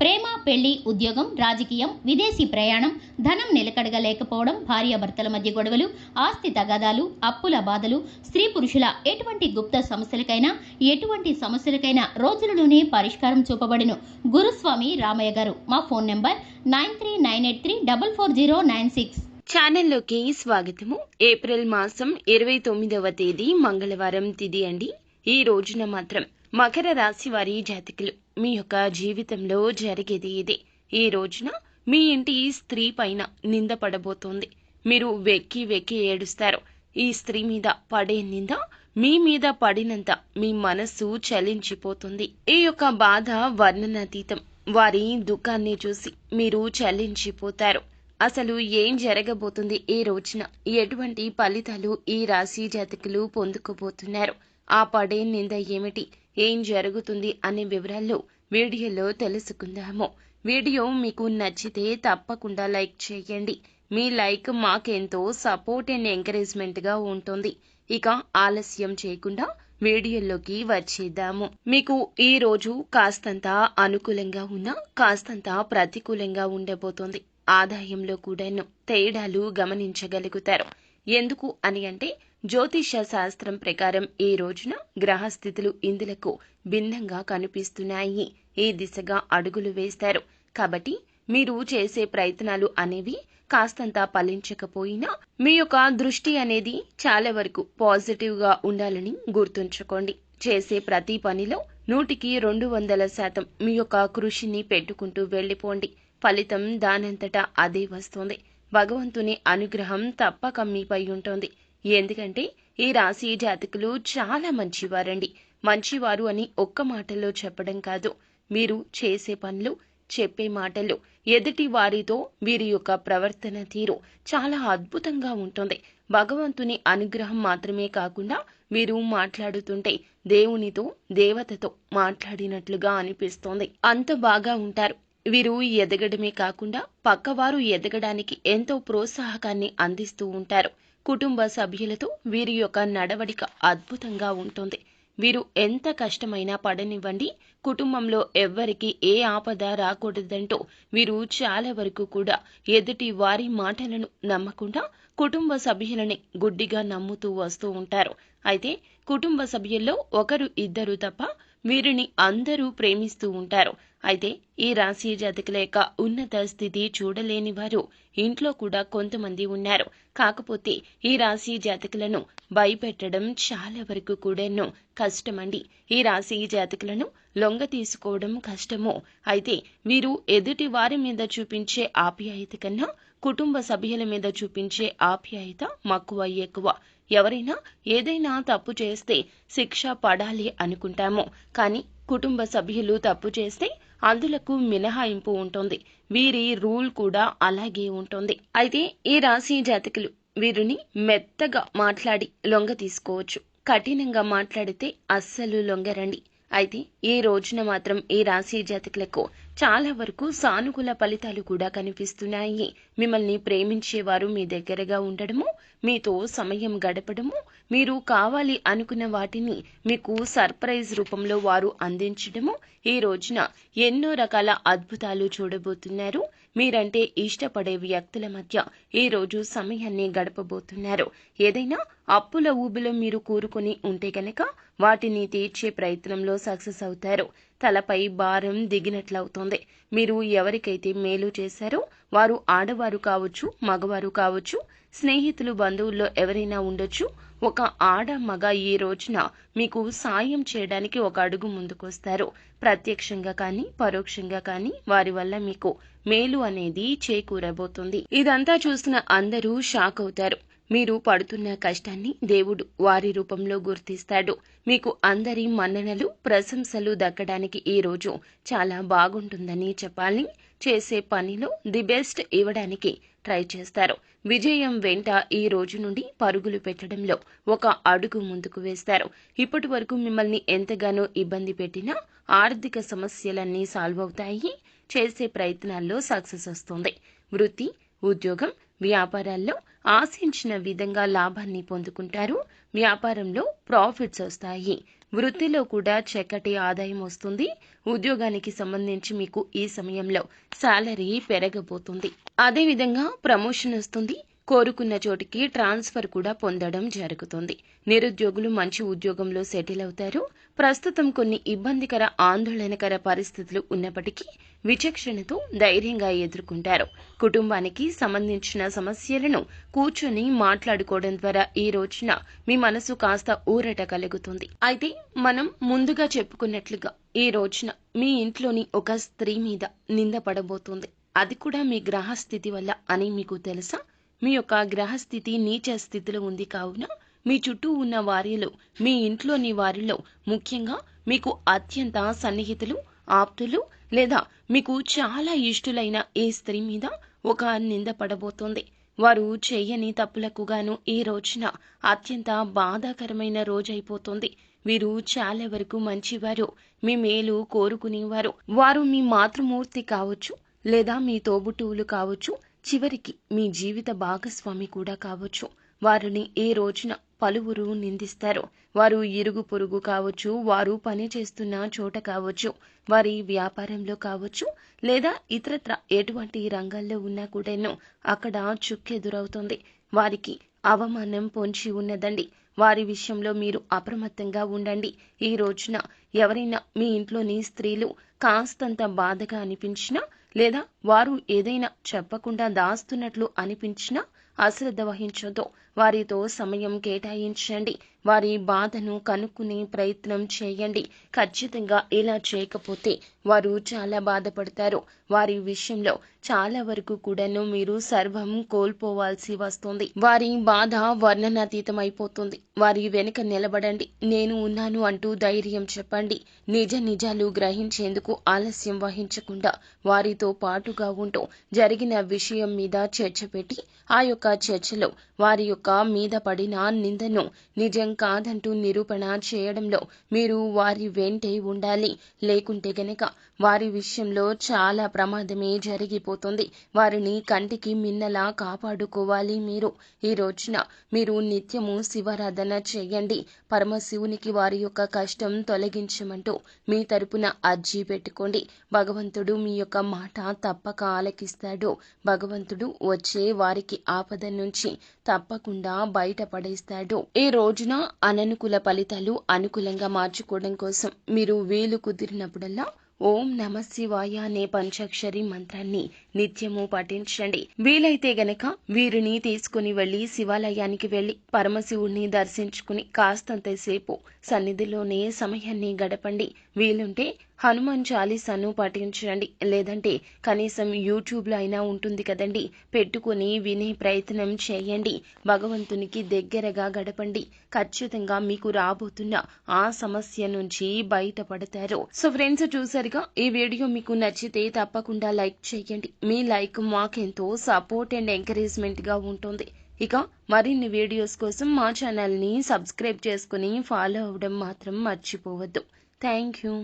ప్రేమ పెళ్ళి ఉద్యోగం రాజకీయం విదేశీ ప్రయాణం ధనం నిలకడగా లేకపోవడం భార్యాభర్తల మధ్య గొడవలు ఆస్తి తగాదాలు అప్పుల బాధలు స్త్రీ పురుషుల ఎటువంటి గుప్త సమస్యలకైనా ఎటువంటి సమస్యలకైనా రోజులలోనే పరిష్కారం చూపబడిను. గురుస్వామి రామయ్య గారు మా phone number nine three nine eight three double four zero nine six. ఛానల్లోకి స్వాగతము. ఏప్రిల్ మాసం ఇరవై తొమ్మిదవ తేదీ మంగళవారం తిది అండి. ఈ రోజున మాత్రం మకర రాశి వారి జాతకులు. మీ యొక్క జీవితంలో జరిగేది ఇదే. ఈ రోజున మీ ఇంటి స్త్రీ పైన నింద పడబోతోంది. మీరు వెక్కి వెక్కి ఏడుస్తారు. ఈ స్త్రీ మీద పడే నింద మీ మీద పడినంత మీ మనస్సు చలించిపోతుంది. ఈ యొక్క బాధ వర్ణనాతీతం. వారి దుఃఖాన్ని చూసి మీరు చలించిపోతారు. అసలు ఏం జరగబోతుంది ఈ రోజున? ఎటువంటి ఫలితాలు ఈ రాశి జాతకులు పొందుకోబోతున్నారు? ఆ పడే నింద ఏమిటి? ఏం జరుగుతుంది అనే వివరాలు వీడియోలో తెలుసుకుందాము. వీడియో మీకు నచ్చితే తప్పకుండా లైక్ చేయండి. మీ లైక్ మాకెంతో సపోర్ట్ అండ్ ఎంకరేజ్మెంట్గా ఉంటుంది. ఇక ఆలస్యం చేయకుండా వీడియోలోకి వచ్చేద్దాము. మీకు ఈ రోజు కాస్తంత అనుకూలంగా ఉన్నా కాస్తంత ప్రతికూలంగా ఉండబోతోంది. ఆదాయంలో కూడాను తేడాలు గమనించగలుగుతారు. ఎందుకు అని అంటే జ్యోతిష శాస్త్రం ప్రకారం ఈ రోజున గ్రహస్థితులు ఇందులకు భిన్నంగా కనిపిస్తున్నాయి. ఈ దిశగా అడుగులు వేస్తారు. కాబట్టి మీరు చేసే ప్రయత్నాలు అనేవి కాస్తంత ఫలించకపోయినా మీ యొక్క దృష్టి అనేది చాలా వరకు పాజిటివ్గా ఉండాలని గుర్తుంచుకోండి. చేసే ప్రతి పనిలో నూటికి రెండు వందల శాతం మీ యొక్క కృషిని పెట్టుకుంటూ వెళ్ళిపోండి. ఫలితం దానంతటా అదే వస్తుంది. భగవంతుని అనుగ్రహం తప్పక మీపై ఉంటుంది. ఎందుకంటే ఈ రాశి జాతకులు చాలా మంచివారండి. మంచివారు అని ఒక్క మాటలో చెప్పడం కాదు. మీరు చేసే పనులు చెప్పే మాటలు ఎదుటి వారితో వీరి యొక్క ప్రవర్తన తీరు చాలా అద్భుతంగా ఉంటుంది. భగవంతుని అనుగ్రహం మాత్రమే కాకుండా మీరు మాట్లాడుతుంటే దేవునితో దేవతతో మాట్లాడినట్లుగా అనిపిస్తోంది. అంత బాగా ఉంటారు. వీరు ఎదగడమే కాకుండా పక్కవారు ఎదగడానికి ఎంతో ప్రోత్సాహకాన్ని అందిస్తూ ఉంటారు. కుటుంబ సభ్యులతో వీరి యొక్క నడవడిక అద్భుతంగా ఉంటుంది. వీరు ఎంత కష్టమైనా పడనివ్వండి. కుటుంబంలో ఎవ్వరికి ఏ ఆపద రాకూడదంటూ వీరు చాలా వరకు కూడా ఎదుటి వారి మాటలను నమ్మకుండా కుటుంబ సభ్యులని గుడ్డిగా నమ్ముతూ వస్తూ ఉంటారు. అయితే కుటుంబ సభ్యుల్లో ఒకరు ఇద్దరు తప్ప వీరిని అందరూ ప్రేమిస్తూ ఉంటారు. అయితే ఈ రాశి జాతకుల యొక్క ఉన్నత స్థితి చూడలేని వారు ఇంట్లో కూడా కొంతమంది ఉన్నారు. కాకపోతే ఈ రాశి జాతకులను భయపెట్టడం చాలా వరకు కూడాను కష్టమండి. ఈ రాశి జాతకులను లొంగ తీసుకోవడం కష్టము. అయితే వీరు ఎదుటి వారి మీద చూపించే ఆప్యాయత కన్నా కుటుంబ సభ్యుల మీద చూపించే ఆప్యాయత మక్కువ ఎక్కువ. ఎవరైనా ఏదైనా తప్పు చేస్తే శిక్ష పడాలి అనుకుంటాము. కానీ కుటుంబ సభ్యులు తప్పు చేస్తే అందులకు మినహాయింపు ఉంటుంది. వీరి రూల్ కూడా అలాగే ఉంటుంది. అయితే ఈ రాశి జాతకులు వీరిని మెత్తగా మాట్లాడి లొంగ తీసుకోవచ్చు. కఠినంగా మాట్లాడితే అస్సలు లొంగరండి. అయితే ఈ రోజున మాత్రం ఈ రాశి జాతకులకు చాలా వరకు సానుకూల ఫలితాలు కూడా కనిపిస్తున్నాయి. మిమ్మల్ని ప్రేమించేవారు మీ దగ్గరగా ఉండడము మీతో సమయం గడపడము మీరు కావాలి అనుకున్న వాటిని మీకు సర్ప్రైజ్ రూపంలో వారు అందించడము. ఈ రోజున ఎన్నో రకాల అద్భుతాలు చూడబోతున్నారు. మీరంటే ఇష్టపడే వ్యక్తుల మధ్య ఈ రోజు సమయాన్ని గడపబోతున్నారు. ఏదైనా అప్పుల ఊబిలో మీరు కూరుకొని ఉంటే గనక వాటిని తీర్చే ప్రయత్నంలో సక్సెస్ అవుతారు. తలపై భారం దిగినట్లవుతోంది. మీరు ఎవరికైతే మేలు చేశారో వారు ఆడవారు కావచ్చు మగవారు కావచ్చు స్నేహితులు బంధువుల్లో ఎవరైనా ఉండొచ్చు. ఒక ఆడ మగ ఈ రోజున మీకు సాయం చేయడానికి ఒక అడుగు ముందుకొస్తారు. ప్రత్యక్షంగా కానీ పరోక్షంగా కానీ వారి వల్ల మీకు మేలు అనేది చేకూరబోతుంది. ఇదంతా చూసిన అందరూ షాక్ అవుతారు మీరు పడుతున్న కష్టాన్ని దేవుడు వారి రూపంలో గుర్తిస్తాడు. మీకు అందరి మన్ననలు ప్రశంసలు దక్కడానికి ఈ రోజు చాలా బాగుంటుందని చెప్పాలి చేసే పనిలో ది బెస్ట్ ఇవ్వడానికి ట్రై చేస్తారు. విజయం వెంట ఈ రోజు నుండి పరుగులు పెట్టడంలో ఒక అడుగు ముందుకు వేస్తారు. ఇప్పటి వరకు మిమ్మల్ని ఎంతగానో ఇబ్బంది పెట్టినా ఆర్థిక సమస్యలన్నీ సాల్వ్ అవుతాయి. చేసే ప్రయత్నాల్లో సక్సెస్ వస్తుంది. వృత్తి ఉద్యోగం వ్యాపారాల్లో ఆశించిన విధంగా లాభాన్ని పొందుకుంటారు. వ్యాపారంలో ప్రాఫిట్స్ వస్తాయి. వృత్తిలో కూడా చక్కటి ఆదాయం వస్తుంది. ఉద్యోగానికి సంబంధించి మీకు ఈ సమయంలో శాలరీ పెరగబోతుంది. అదేవిధంగా ప్రమోషన్ వస్తుంది. కోరుకున్న చోటికి ట్రాన్స్ఫర్ కూడా పొందడం జరుగుతుంది. నిరుద్యోగులు మంచి ఉద్యోగంలో సెటిల్ అవుతారు. ప్రస్తుతం కొన్ని ఇబ్బందికర ఆందోళనకర పరిస్థితులు ఉన్నప్పటికీ విచక్షణతో ధైర్యంగా ఎదుర్కొంటారు. కుటుంబానికి సంబంధించిన సమస్యలను కూర్చొని మాట్లాడుకోవడం ద్వారా ఈ రోజున మీ మనసు కాస్త ఊరట కలుగుతుంది. అయితే మనం ముందుగా చెప్పుకున్నట్లుగా ఈ రోజున మీ ఇంట్లోని ఒక స్త్రీ మీద నింద పడబోతుంది. అది కూడా మీ గ్రహస్థితి వల్ల అని మీకు తెలుసా? మీ యొక్క గ్రహస్థితి నీచ స్థితిలో ఉంది కావున మీ చుట్టూ ఉన్న వారిలో మీ ఇంట్లోని వారిలో ముఖ్యంగా మీకు అత్యంత సన్నిహితులు ఆప్తులు లేదా మీకు చాలా ఇష్టులైన ఈ స్త్రీ మీద ఒక నింద పడబోతోంది. వారు చేయని తప్పులకు గాను ఈ రోజున అత్యంత బాధాకరమైన రోజైపోతుంది. వీరు చాలా వరకు మంచివారు మీ మేలు కోరుకునేవారు. వారు మీ మాతృమూర్తి కావచ్చు లేదా మీ తోబుట్టువులు కావచ్చు చివరికి మీ జీవిత భాగస్వామి కూడా కావచ్చు. వారిని ఈ రోజున పలువురు నిందిస్తారు వారు ఇరుగు పొరుగు కావచ్చు వారు పని చేస్తున్న చోట కావచ్చు వారి వ్యాపారంలో కావచ్చు లేదా ఇతరత్ర ఎటువంటి రంగాల్లో ఉన్నా కూడాను అక్కడ చుక్కెదురవుతుంది. వారికి అవమానం పొంచి ఉన్నదండి. వారి విషయంలో మీరు అప్రమత్తంగా ఉండండి. ఈ రోజున ఎవరైనా మీ ఇంట్లోని స్త్రీలు కాస్తంత బాధగా అనిపించినా లేదా వారు ఏదైనా చెప్పకుండా దాస్తున్నట్లు అనిపించినా అశ్రద్ధ వహించొద్దు వారితో సమయం కేటాయించండి. వారి బాధను కనుక్కునే ప్రయత్నం చేయండి. ఖచ్చితంగా ఇలా చేయకపోతే వారు చాలా బాధపడతారు. వారి విషయంలో చాలా వరకు కూడాను మీరు సర్వం కోల్పోవాల్సి వస్తుంది. వారి బాధ వర్ణనాతీతమైపోతుంది. వారి వెనుక నిలబడండి. నేను ఉన్నాను అంటూ ధైర్యం చెప్పండి. నిజ నిజాలు గ్రహించేందుకు ఆలస్యం వహించకుండా వారితో పాటుగా ఉంటూ జరిగిన విషయం మీద చర్చ పెట్టి ఆ యొక్క చర్చలో. వారి యొక్క మీద పడిన నిందను నిజం కాదంటూ నిరూపణ చేయడంలో మీరు వారి వెంటే ఉండాలి. లేకుంటే గనక వారి విషయంలో చాలా ప్రమాదమే జరిగిపోతుంది. వారిని కంటికి మిన్నలా కాపాడుకోవాలి మీరు. ఈ రోజున మీరు నిత్యము శివారాధన చేయండి. పరమశివునికి వారి యొక్క కష్టం తొలగించమంటూ మీ తరపున అర్జీ పెట్టుకోండి. భగవంతుడు మీ యొక్క మాట తప్పక ఆలకిస్తాడు. భగవంతుడు వచ్చే వారికి ఆపద నుంచి తప్పకుండా బయటపడేస్తాడు. ఈ రోజున అననుకూల ఫలితాలు అనుకూలంగా మార్చుకోవడం కోసం మీరు వీలు కుదిరినప్పుడల్లా ఓం నమ శివాయ అనే పంచాక్షరి మంత్రాన్ని నిత్యము పఠించండి. వీలైతే గనక వీరిని తీసుకుని వెళ్ళి శివాలయానికి వెళ్ళి పరమశివుణ్ణి దర్శించుకుని కాస్తంతసేపు సన్నిధిలోనే సమయాన్ని గడపండి. వీలుంటే హనుమాన్ చాలీసాను పాటించండి. లేదంటే కనీసం యూట్యూబ్లో అయినా ఉంటుంది కదండి. పెట్టుకుని వినే ప్రయత్నం చేయండి. భగవంతునికి దగ్గరగా గడపండి. ఖచ్చితంగా మీకు రాబోతున్న ఆ సమస్య నుంచి బయటపడతారు. సో ఫ్రెండ్స్ చూసారుగా? ఈ వీడియో మీకు నచ్చితే తప్పకుండా లైక్ చేయండి. మీ లైక్ మాకెంతో సపోర్ట్ అండ్ ఎంకరేజ్మెంట్గా ఉంటుంది. ఇక మరిన్ని వీడియోస్ కోసం మా ఛానల్ని సబ్స్క్రైబ్ చేసుకుని ఫాలో అవ్వడం మాత్రం మర్చిపోవద్దు. Thank you.